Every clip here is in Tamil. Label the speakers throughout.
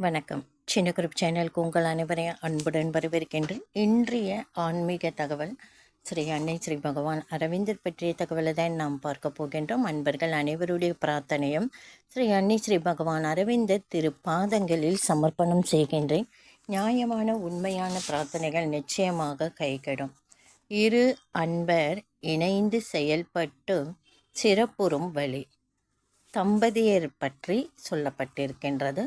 Speaker 1: வணக்கம். சின்ன குரூப் சேனலுக்கு உங்கள் அனைவரையும் அன்புடன் வரவேற்கின்றேன். இன்றைய ஆன்மீக தகவல் ஸ்ரீ அன்னை ஸ்ரீ பகவான் அரவிந்தர் பற்றிய தகவலை தான் நாம் பார்க்க போகின்றோம். அன்பர்கள் அனைவருடைய பிரார்த்தனையும் ஸ்ரீ அன்னை ஸ்ரீ பகவான் அரவிந்தர் திரு பாதங்களில் சமர்ப்பணம் செய்கின்றேன். நியாயமான உண்மையான பிரார்த்தனைகள் நிச்சயமாக கைகடும். இரு அன்பர் இணைந்து செயல்பட்டு சிறப்புறும் வழி தம்பதியர் பற்றி சொல்லப்பட்டிருக்கின்றது.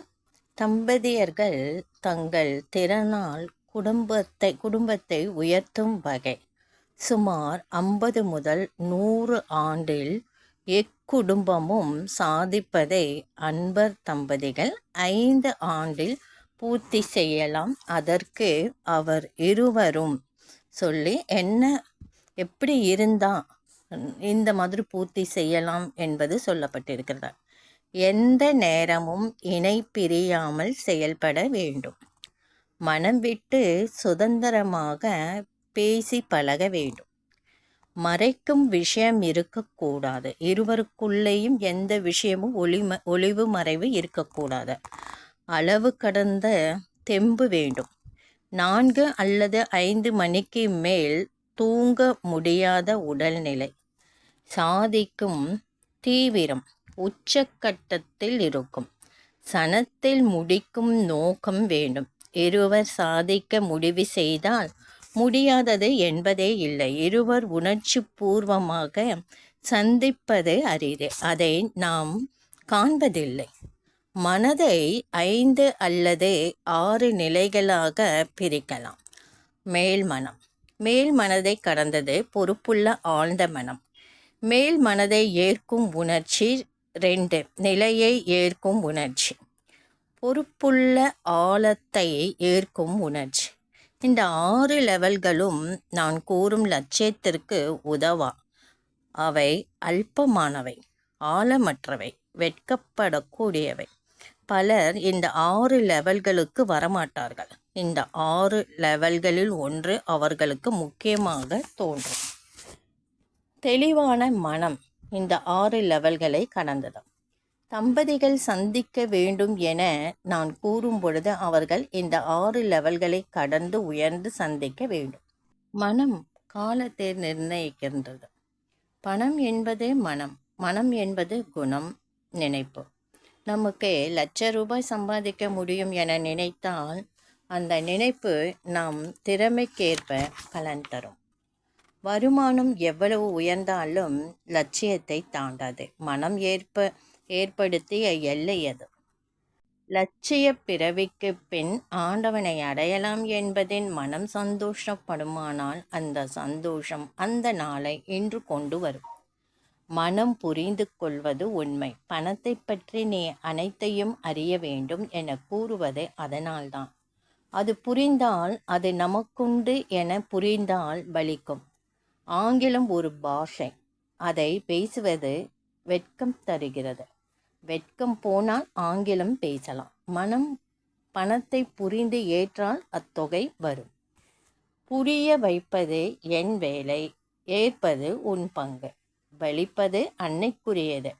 Speaker 1: தம்பதியர்கள் தங்கள் திறனால் குடும்பத்தை குடும்பத்தை உயர்த்தும் வகை. சுமார் ஐம்பது முதல் நூறு ஆண்டில் எக்குடும்பமும் சாதிப்பதை அன்பர் தம்பதிகள் ஐந்து ஆண்டில் பூர்த்தி செய்யலாம். அதற்கு அவர் இருவரும் சொல்லி என்ன எப்படி இருந்தா இந்த மாதிரி பூர்த்தி செய்யலாம்? என்பது சொல்லப்பட்டிருக்கிறார் எந்த நேரமும் இணை பிரியாமல் செயல்பட வேண்டும். மனம் விட்டு சுதந்திரமாக பேசி பழக வேண்டும். மறைக்கும் விஷயம் இருக்கக்கூடாது. இருவருக்குள்ளேயும் எந்த விஷயமும் ஒளிம ஒளிவு மறைவு இருக்கக்கூடாது. அளவு கடந்த தெம்பு வேண்டும். நான்கு அல்லது ஐந்து மணிக்கு மேல் தூங்க முடியாத உடல்நிலை. சாதிக்கும் தீவிரம். உச்சக்கட்டத்தில் இருக்கும். சனத்தில் முடிக்கும் நோக்கம் வேண்டும். இருவர் சாதிக்க முடிவு செய்தால் முடியாதது என்பதே இல்லை. இருவர் உணர்ச்சி பூர்வமாக சந்திப்பது அரிது. அதை நாம் காண்பதில்லை. மனதை ஐந்து அல்லது ஆறு நிலைகளாக பிரிக்கலாம். மேல் மனம். மேல் மனதை கடந்தது பொறுப்புள்ள ஆழ்ந்த மனம். மேல் மனதை ஏற்கும் உணர்ச்சி ரெண்டு நிலையை ஏற்கும் உணர்ச்சி. பொறுப்புள்ள ஆழத்தை ஏற்கும் உணர்ச்சி. இந்த ஆறு லெவல்களும் நான் கூறும் லட்சியத்திற்கு உதவா? அவை அல்பமானவை ஆழமற்றவை வெட்கப்படக்கூடியவை. பலர் இந்த ஆறு லெவல்களுக்கு வரமாட்டார்கள். இந்த ஆறு லெவல்களில் ஒன்று அவர்களுக்கு முக்கியமாக தோன்றும். தெளிவான மனம் இந்த ஆறு லெவல்களை கடந்ததும். தம்பதிகள் சந்திக்க வேண்டும் என நான் கூறும் பொழுது அவர்கள் இந்த ஆறு லெவல்களை கடந்து உயர்ந்து சந்திக்க வேண்டும். மனம் காலத்தை நிர்ணயிக்கின்றது. பணம் என்பது மனம் மனம் என்பது குணம் நினைப்பு நமக்கு லட்ச ரூபாய் சம்பாதிக்க முடியும் என நினைத்தால் அந்த நினைப்பு நாம் திறமைக்கேற்ப பலன் தரும். வருமானம் எவ்வளவு உயர்ந்தாலும் லட்சியத்தை தாண்டாது. மனம் ஏற்ப ஏற்படுத்திய எல்லை அது. லட்சிய பிறவிக்கு பின் ஆண்டவனை அடையலாம் என்பதின் மனம் சந்தோஷப்படுமானால் அந்த சந்தோஷம் அந்த நாளை இன்று கொண்டு வரும். மனம் புரிந்து கொள்வது உண்மை. பணத்தை பற்றி நீ அனைத்தையும் அறிய வேண்டும் என கூறுவது அதனால்தான். அது புரிந்தால் அது நமக்குண்டு என புரிந்தால் பலிக்கும் ஆங்கிலம் ஒரு பாஷை. அதை பேசுவது வெட்கம் தருகிறது. வெட்கம் போனால் ஆங்கிலம் பேசலாம். மனம் பணத்தை புரிந்து ஏற்றால் அத்தொகை வரும். புரிய வைப்பது என் வேலை ஏற்பது உன் பங்கு வலிப்பது அன்னைக்குரியது.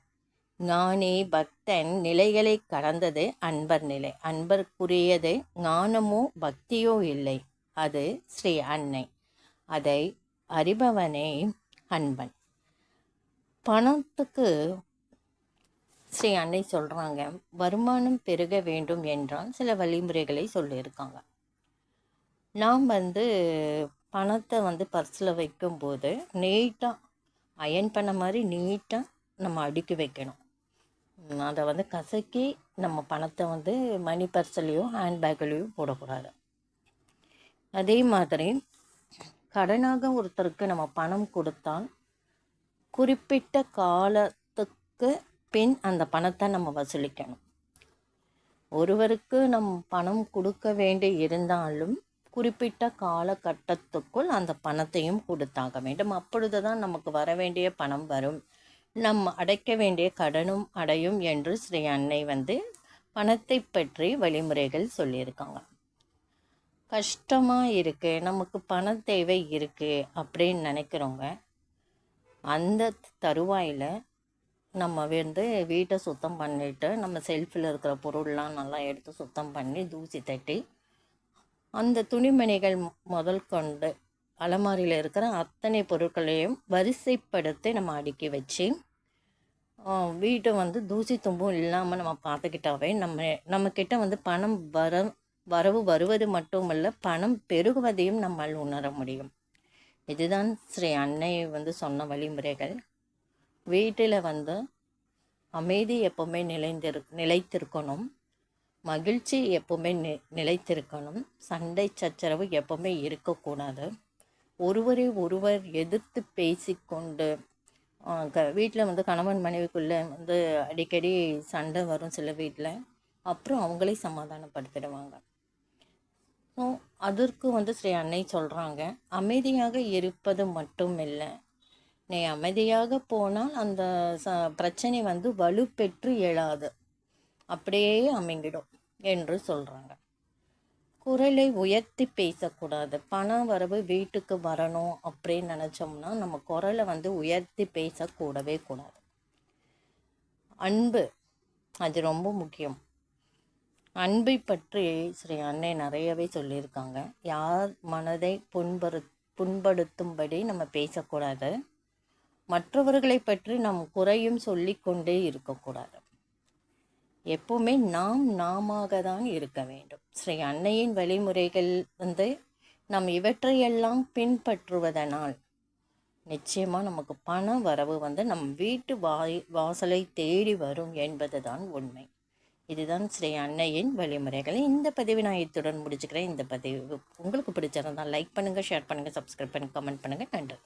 Speaker 1: ஞானி பக்தன் நிலைகளை கடந்தது அன்பர் நிலை. அன்பர்க்குரியது ஞானமோ பக்தியோ இல்லை. அது ஸ்ரீ அன்னை. அதை அறிபவனே அன்பன். பணத்துக்கு ஸ்ரீ அன்னை சொல்கிறாங்க வருமானம் பெருக வேண்டும் என்றால் சில வழிமுறைகளை சொல்லியிருக்காங்க. நாம் வந்து பணத்தை வந்து பர்ஸில் வைக்கும்போது நீட்டாக அயன் பண்ண மாதிரி நீட்டாக நம்ம அடுக்கி வைக்கணும். அதை வந்து கசக்கி நம்ம பணத்தை வந்து மணி பர்ஸ்லேயோ ஹேண்ட்பேக்லேயோ போடக்கூடாது. அதே மாதிரி கடனாக ஒருத்தருக்கு நம்ம பணம் கொடுத்தால் குறிப்பிட்ட காலத்துக்கு பின் அந்த பணத்தை நம்ம வசூலிக்கணும். ஒருவருக்கு நம் பணம் கொடுக்க வேண்டி இருந்தாலும் குறிப்பிட்ட காலகட்டத்துக்குள் அந்த பணத்தையும் கொடுத்தாக வேண்டும். அப்பொழுது தான் நமக்கு வர வேண்டிய பணம் வரும். நம் அடைக்க வேண்டிய கடனும் அடையும் என்று ஸ்ரீ அன்னை வந்து பணத்தை பற்றி வழிமுறைகள் சொல்லியிருக்காங்க. கஷ்டமாக இருக்குது நமக்கு பண தேவை இருக்குது அப்படின்னு நினைக்கிறவங்க அந்த தருவாயில் நம்ம வந்து வீட்டை சுத்தம் பண்ணிவிட்டு நம்ம செல்ஃபில் இருக்கிற பொருள்லாம் நல்லா எடுத்து சுத்தம் பண்ணி தூசி தட்டி அந்த துணிமணிகள் முதல் கொண்டு அலமாரியில் இருக்கிற அத்தனை பொருட்களையும் வரிசைப்படுத்தி நம்ம அடுக்கி வச்சு வீட்டை வந்து தூசி தும்பும் இல்லாமல் நம்ம பார்த்துக்கிட்டாவே நம்ம நம்மக்கிட்ட வந்து பணம் வர வரவு வருவது மட்டுமல்ல பணம் பெருகுவதையும் நம்மால் உணர முடியும். இதுதான் ஸ்ரீ அன்னை வந்து சொன்ன வழிமுறைகள். வீட்டில் வந்து அமைதி எப்போவுமே நிலைந்திரு நிலைத்திருக்கணும். மகிழ்ச்சி எப்போவுமே நி நிலைத்திருக்கணும். சண்டை சச்சரவு எப்போவுமே இருக்கக்கூடாது. ஒருவரை ஒருவர் எதிர்த்து பேசிக்கொண்டு க வீட்டில் வந்து கணவன் மனைவிக்குள்ளே வந்து அடிக்கடி சண்டை வரும் சில வீட்டில் அப்புறம் அவங்களே சமாதானப்படுத்திடுவாங்க. ஸோ அதற்கு வந்து ஸ்ரீ அன்னை சொல்கிறாங்க அமைதியாக இருப்பது மட்டும் இல்லை நீ அமைதியாக போனால் அந்த ச பிரச்சனை வந்து வலுப்பெற்று எழாது. அப்படியே அமைங்கிடும் என்று சொல்கிறாங்க குரலை உயர்த்தி பேசக்கூடாது. பண வரவு வீட்டுக்கு வரணும் அப்படின்னு நினச்சோம்னா நம்ம குரலை வந்து உயர்த்தி பேசக்கூடவே கூடாது. அன்பு அது ரொம்ப முக்கியம். அன்பை பற்றி ஸ்ரீ அன்னை நிறையவே சொல்லியிருக்காங்க. யார் மனதை புண்படு புண்படுத்தும்படி நம்ம பேசக்கூடாது. மற்றவர்களை பற்றி நம் குறையும் சொல்லிக்கொண்டே இருக்கக்கூடாது. எப்பவுமே நாம் நாமாக தான் இருக்க வேண்டும். ஸ்ரீ அன்னையின் வழிமுறைகள் வந்து நம் இவற்றையெல்லாம் பின்பற்றுவதனால் நிச்சயமாக நமக்கு பண வரவு வந்து நம் வீட்டு வாய் வாசலை தேடி வரும் என்பது தான் உண்மை. இதுதான் ஸ்ரீ அன்னையின் வழிமுறைகள். இந்த பதிவு நான் இத்துடன் முடிச்சுக்கிறேன். இந்த பதிவு உங்களுக்கு பிடிச்சிருந்தால் லைக் பண்ணுங்கள் ஷேர் பண்ணுங்கள் சப்ஸ்கிரைப் பண்ணுங்கள் கமெண்ட் பண்ணுங்கள் நன்றி.